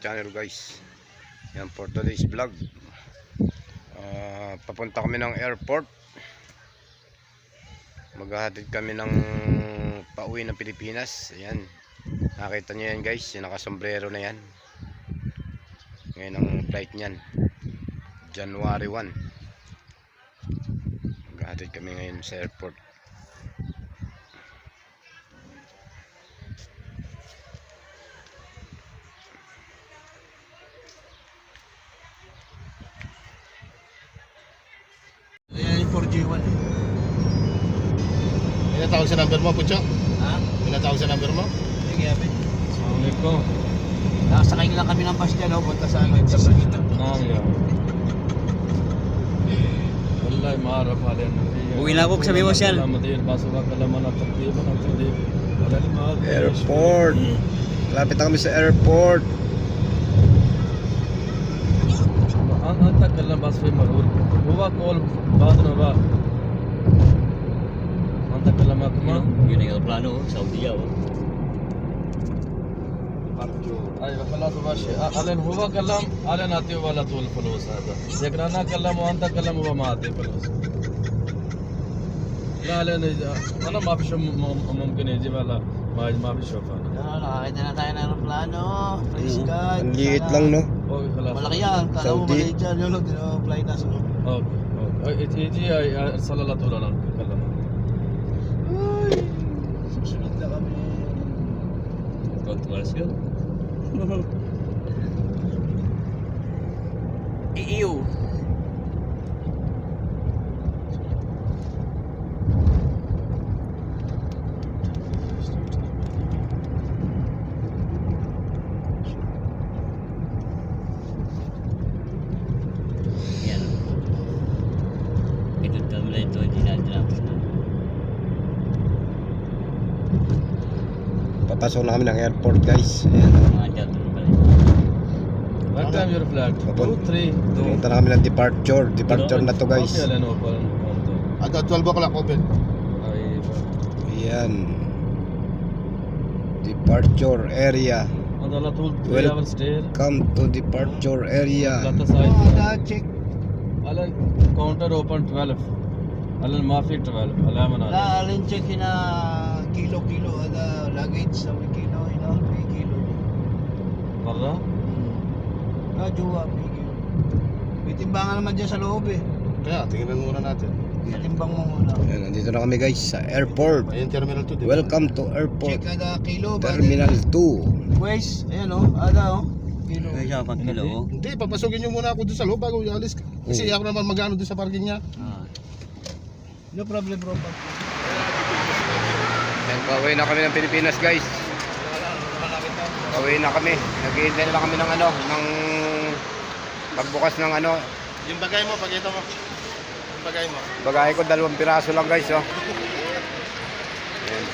channel guys. Yan for today's vlog. Ah, Papunta kami ng airport. Maghahatid kami ng pauwi ng Pilipinas. Ayan. Nakita nyo yan guys. Yung nakasombrero na yan. Ngayon ang flight nyan January 1 Maghahatid kami ngayon sa airport 4G1 eh. Pinatawag sa number mo, Pucho? Ha? Pinatawag sa number mo? Sige, Abin. Sige ko. Nakasakay lang kami ng bus dyan, oh, punta sa ano, sa Sagita. Nangyo. Wallahi, maharap halian na. Eh. Uwi na ako, sabi mo siya. Madir, baso ka kalaman ang tardiba ng tardiba. Wala. Airport. Lapit na kami sa airport. Ang antak na lang baso yung marulog. هو كول بعد ما بعد انت كلامك ما Yun ang plano, Saudi yaw. ايوه خلاص ماشي الين هو كلام الين اعطيه ولا طول الفلوس هذا لكن انا كلم وانت كلم هو ما اعطي فلوس لا الين انا ما في شيء ممكن يجي ولا ما ما في شوف انا Ano, nakakita na tayo ng aeroplano. Praise God. Ang liit Sana- lang no اوكي خلاص Malaki yan. Kala mo Saudi. maliit yan. Yung look, oh, fly na sa أوكي أوكي. تجي أرسل على طول أنا نتكلم أيوه papasok na kami ng airport guys. Ayan. What time your flight? 2, 3, 2. Punta na kami ng departure. Departure na to guys. Aga 12 o'clock open. Ayan. Departure area. Welcome to departure area. Alan counter open 12. Alan Mafi 12. Alan Check in kilo-kilo ada luggage sa may kilo, you know, 3 kilo. Baka? Hmm. Ah, jowa, 3 kilo. May timbangan naman dyan sa loob eh. Kaya, tingnan muna natin. Itimbang mo muna. Ayan, nandito na kami guys sa airport. Ayan, Terminal 2. Diba? Welcome to airport. Check ada kilo. Terminal 2. Guys, ayan o, oh, ada o. Oh. Kilo. Kaya siya pang kilo o. Hindi, papasukin nyo muna ako doon sa loob bago ialis ka. Kasi oh. ako naman magano doon sa parking niya. Ah. No problem bro. Pag- Ayan, pauwi na kami ng Pilipinas guys Pauwi na kami Naghihintay na lang kami ng ano ng pagbukas ng ano Yung bagay mo, pakita mo. Yung bagay mo. Bagay ko dalawang piraso lang guys oh. Ayan.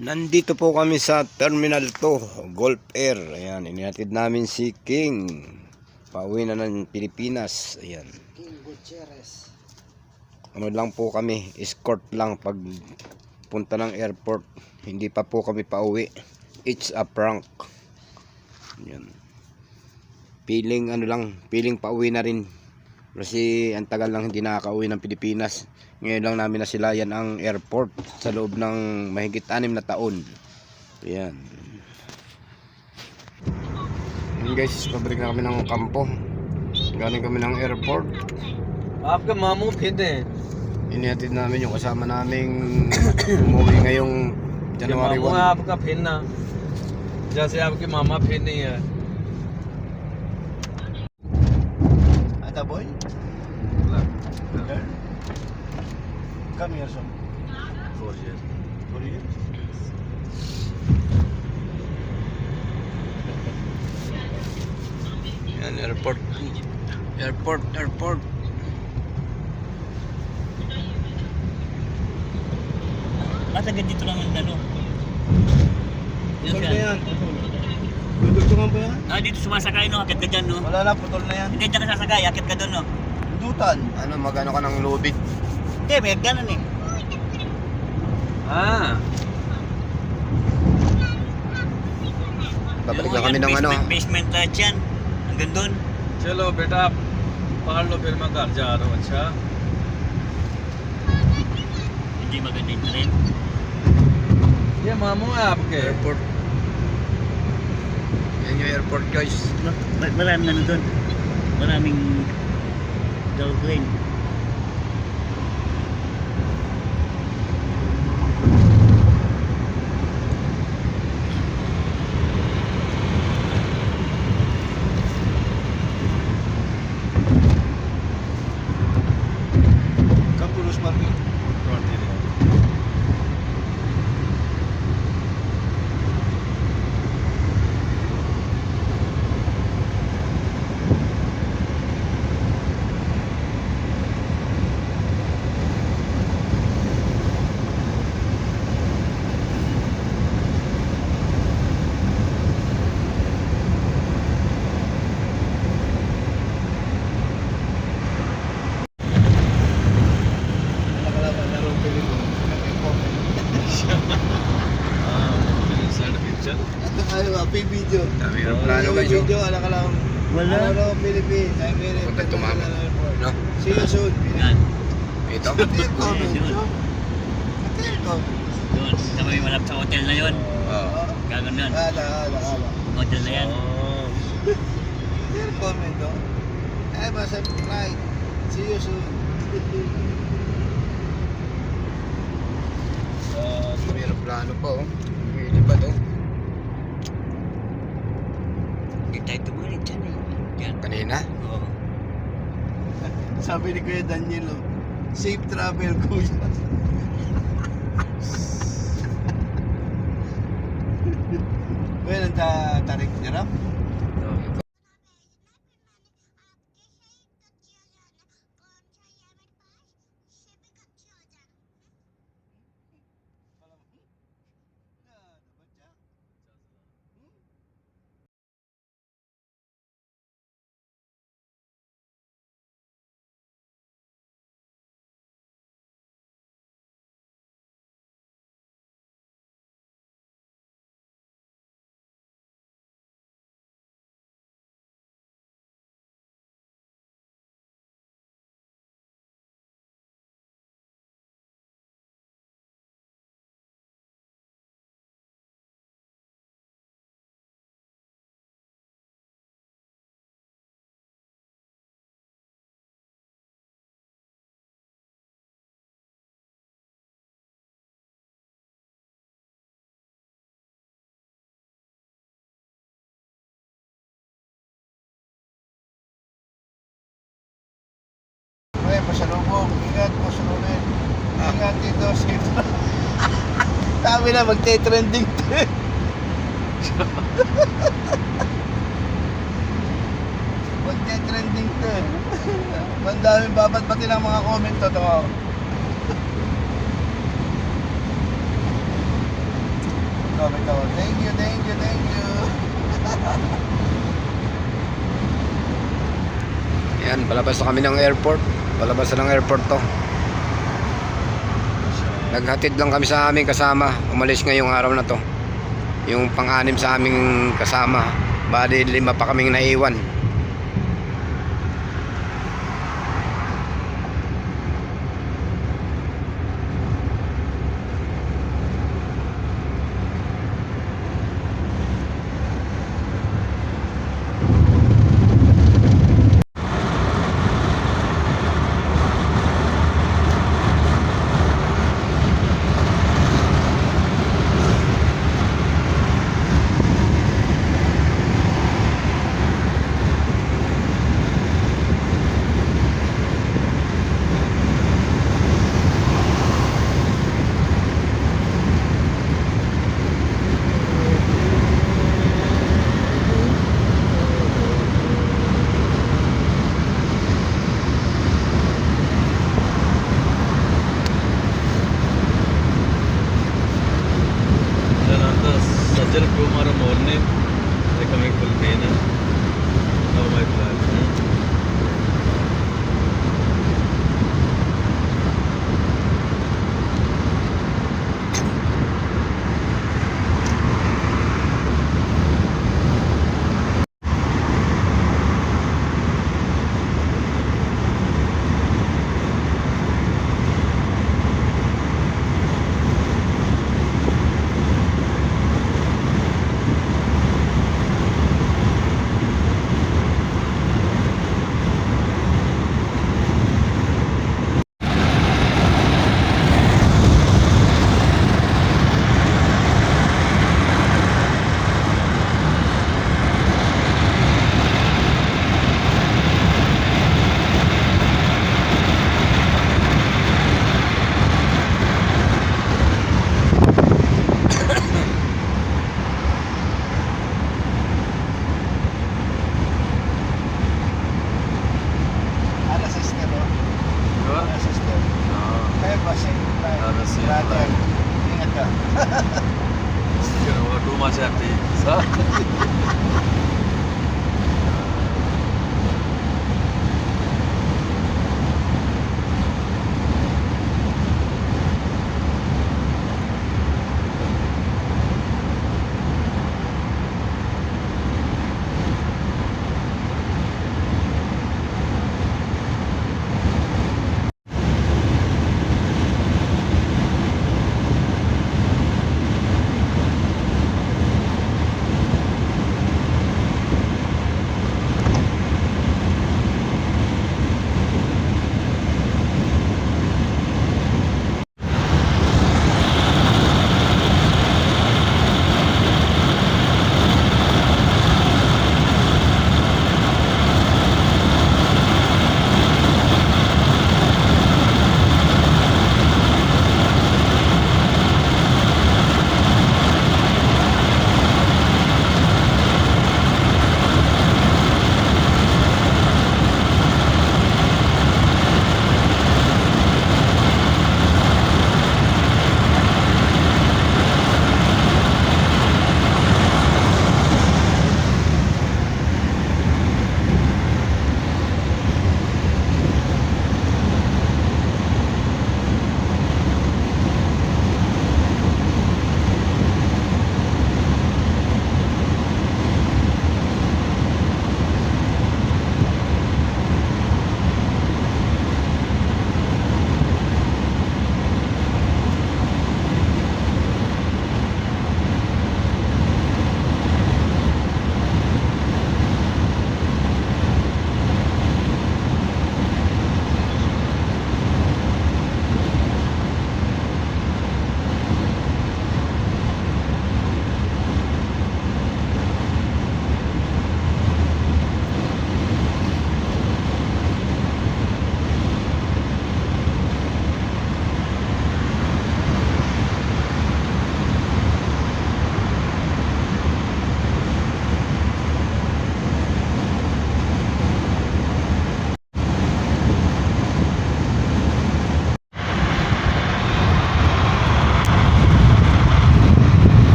Nandito po kami sa Terminal 2 Gulf Air Ayan, inihatid namin si King Pauwi na ng Pilipinas Ayan King Gutierrez ano lang po kami, escort lang pag punta ng airport. Hindi pa po kami pauwi. It's a prank. Yan. Feeling ano lang, feeling pauwi na rin. Kasi ang tagal lang hindi nakakauwi ng Pilipinas. Ngayon lang namin nasilayan ang airport sa loob ng mahigit anim na taon. Yan. Yan guys, pabalik na kami ng kampo. Galing kami ng airport. आपके मामू फिर हैं Inihatid namin yung kasama naming umuwi ngayong कि January मामू 1. है आपका फिरना जैसे आपके मामा फिर नहीं है Ada boy? Girl? Come here son. Four year For you? Yan, airport. Airport, airport. At agad dito lang ang ano. Yun Putol siya. na yan. Dudugtungan ba yan? Ah, dito sumasakay no, akit ka dyan no. Wala na, putol na yan. Hindi dyan ka sasakay, akit ka doon no. Dutan. Ano, magano ka ng lubid? Hindi, may ganun eh. हाँ Babalik Oo, na kami yan, ng ano. basement, basement lahat yan. Hanggang doon. चलो बेटा पढ़ लो फिर मैं घर जा रहा हूँ अच्छा Hindi maganda yung train. mamo app eh. Airport. Yan yung airport guys. Ma- ma- marami ano doon. Maraming downplane. Oh. Video, ala ka lang. Wala. Ano, Philippines. I'm very Punta tumama. No? See you soon. Yan. Ito. Hotel comment. Ayun. Hotel comment. Doon. Sa may malap sa hotel na yon. Oo. Gagan doon. Ala, ala, ala. Hotel na yan. Hotel comment, oh. Have a safe flight. See you soon. Dami ng plano pa oh. Pwede pa to. Hindi tayo tumulit dyan eh. Yan. Kanina. Oo. Sabi ni Kuya Daniel, oh, safe travel. Kuya, pasalubong. Ingat, pasalubong. Ingat dito, safe na. Sabi na, magte-trending to eh. Magte-trending to eh. Mandaming babat pati ng mga comment to. to. Comment ako. Thank you, thank you, thank you. Yan, palabas na kami ng airport. Palabas ng airport to. Naghatid lang kami sa aming kasama. Umalis ngayong araw na to. Yung pang-anim sa aming kasama. Bali, lima pa kaming naiwan. diabetes, sabe?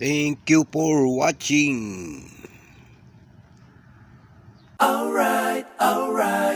Thank you for watching. Alright, alright.